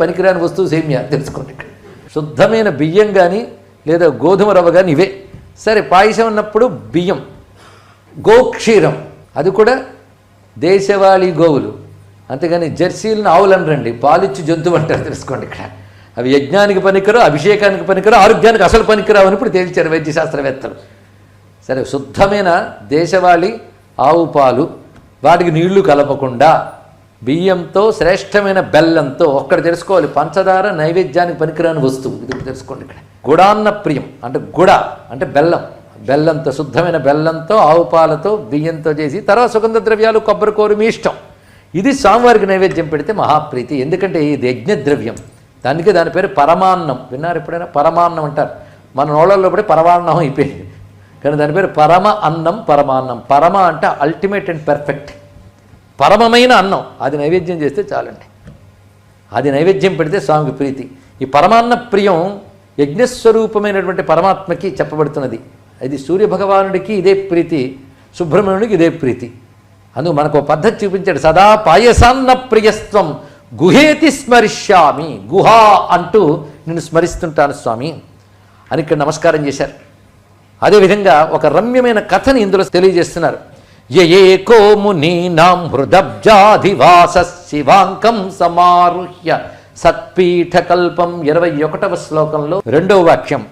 పనికిరాని వస్తువు సేమియా తెలుసుకోండి ఇక్కడ. శుద్ధమైన బియ్యం కానీ లేదా గోధుమ రవ్వ కానీ ఇవే. సరే పాయసం అన్నప్పుడు బియ్యం గోక్షీరం. అది కూడా దేశవాళీ గోవులు. అంతేగాని జెర్సీలను ఆవులను రండి పాలిచ్చి జంతువు అంటారు తెలుసుకోండి ఇక్కడ. అవి యజ్ఞానికి పనికిరు అభిషేకానికి పనికిరు ఆరోగ్యానికి అసలు పనికిరావు అని ఇప్పుడు తేల్చారు వైద్య శాస్త్రవేత్తలు సరే శుద్ధమైన దేశవాళీ ఆవు పాలు వాటికి నీళ్ళు కలపకుండా బియ్యంతో శ్రేష్టమైన బెల్లంతో ఒక్కడ తెలుసుకోవాలి. పంచదార నైవేద్యానికి పనికిరాని వస్తువు. ఇది తెలుసుకోండి ఇక్కడ. గుడాన్న ప్రియం అంటే గుడ అంటే బెల్లం. బెల్లంతో శుద్ధమైన బెల్లంతో ఆవు పాలతో బియ్యంతో చేసి తర్వాత సుగంధ ద్రవ్యాలు కొబ్బరి కోరు మీ ఇష్టం. ఇది స్వామివారికి నైవేద్యం పెడితే మహాప్రీతి. ఎందుకంటే ఇది యజ్ఞద్రవ్యం. దానికి దాని పేరు పరమాన్నం. విన్నారు ఎప్పుడైనా? పరమాన్నం అంటారు. మన నోళ్ళల్లో పడి పరమాన్నం అయిపోయింది. కానీ దాని పేరు పరమ అన్నం పరమాన్నం. పరమ అంటే అల్టిమేట్ అండ్ పెర్ఫెక్ట్ పరమమైన అన్నం. అది నైవేద్యం చేస్తే చాలండి. అది నైవేద్యం పెడితే స్వామికి ప్రీతి. ఈ పరమాన్న ప్రియం యజ్ఞస్వరూపమైనటువంటి పరమాత్మకి చెప్పబడుతున్నది. అది సూర్యభగవానుడికి ఇదే ప్రీతి సుబ్రహ్మణ్యుడికి ఇదే ప్రీతి. అందుకు మనకు పద్ధతి చూపించాడు. సదా పాయసాన్న ప్రియస్త్వం గుహేతి స్మరిష్యామి. గుహా అంటూ నిన్ను స్మరిస్తుంటాను స్వామి అని ఇక్కడ నమస్కారం చేశారు. అదేవిధంగా ఒక రమ్యమైన కథని ఇందులో తెలియజేస్తున్నారు. యయేకో మునీనాం హృదబ్జాధివాస శివాంకం సమారుహ్య. సత్పీఠకల్పం ఇరవై ఒకటవ శ్లోకంలో రెండవ వాక్యం.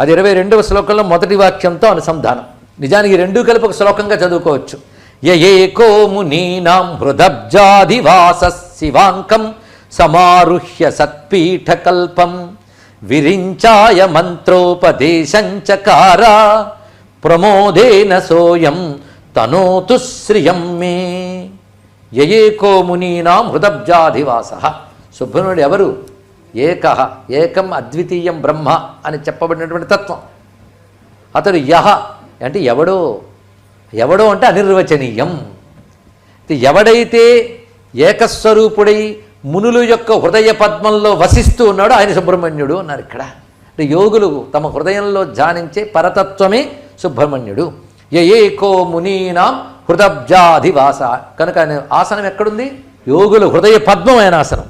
అది ఇరవై రెండవ శ్లోకంలో మొదటి వాక్యంతో అనుసంధానం. నిజానికి రెండు కలిపి ఒక శ్లోకంగా చదువుకోవచ్చు. యయేకో మునీనాం హృదబ్జాధివాస శివాంకం సమారుహ్య సత్పీఠకల్పం విరించాయ మంత్రోపదేశంచకార ప్రమోదేన సోయం తనోతు శ్రియం మే. యయేకో మునీనాం హృదబ్జాధివాస. సుబ్రహ్మణ్యుడు ఎవరు? ఏక ఏకం అద్వితీయం బ్రహ్మ అని చెప్పబడినటువంటి తత్వం. అతడు యహ అంటే ఎవడో? ఎవడో అంటే అనిర్వచనీయం. ఎవడైతే ఏకస్వరూపుడై మునుల యొక్క హృదయ పద్మంలో వసిస్తూ ఉన్నాడో ఆయన సుబ్రహ్మణ్యుడు అన్నారు ఇక్కడ. అంటే యోగులు తమ హృదయంలో ధ్యానించే పరతత్వమే సుబ్రహ్మణ్యుడు. ఏకో మునీనాం హృదబ్జాధివాస. కనుక ఆసనం ఎక్కడుంది? యోగుల హృదయ పద్మమైన ఆసనం.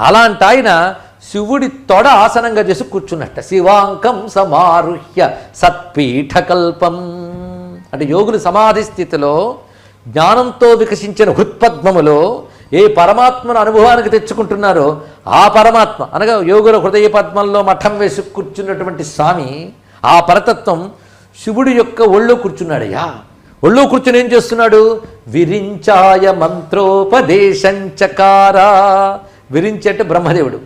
అలాంటి ఆయన శివుడి తొడ ఆసనంగా చేసి కూర్చున్నట్ట. శివాంకం సమారుహ్య సత్పీఠకల్పం. అంటే యోగులు సమాధి స్థితిలో జ్ఞానంతో వికసించిన హృత్పద్మములో ఏ పరమాత్మను అనుభవానికి తెచ్చుకుంటున్నారో ఆ పరమాత్మ. అనగా యోగుల హృదయ పద్మంలో మఠం వేసి కూర్చున్నటువంటి స్వామి ఆ పరతత్వం శివుడి యొక్క ఒళ్ళో కూర్చున్నాడయ్యా. ఒళ్ళో కూర్చుని ఏం చేస్తున్నాడు? విరించాయ మంత్రోపదేశంచకార. విరించి అంటే బ్రహ్మదేవుడు.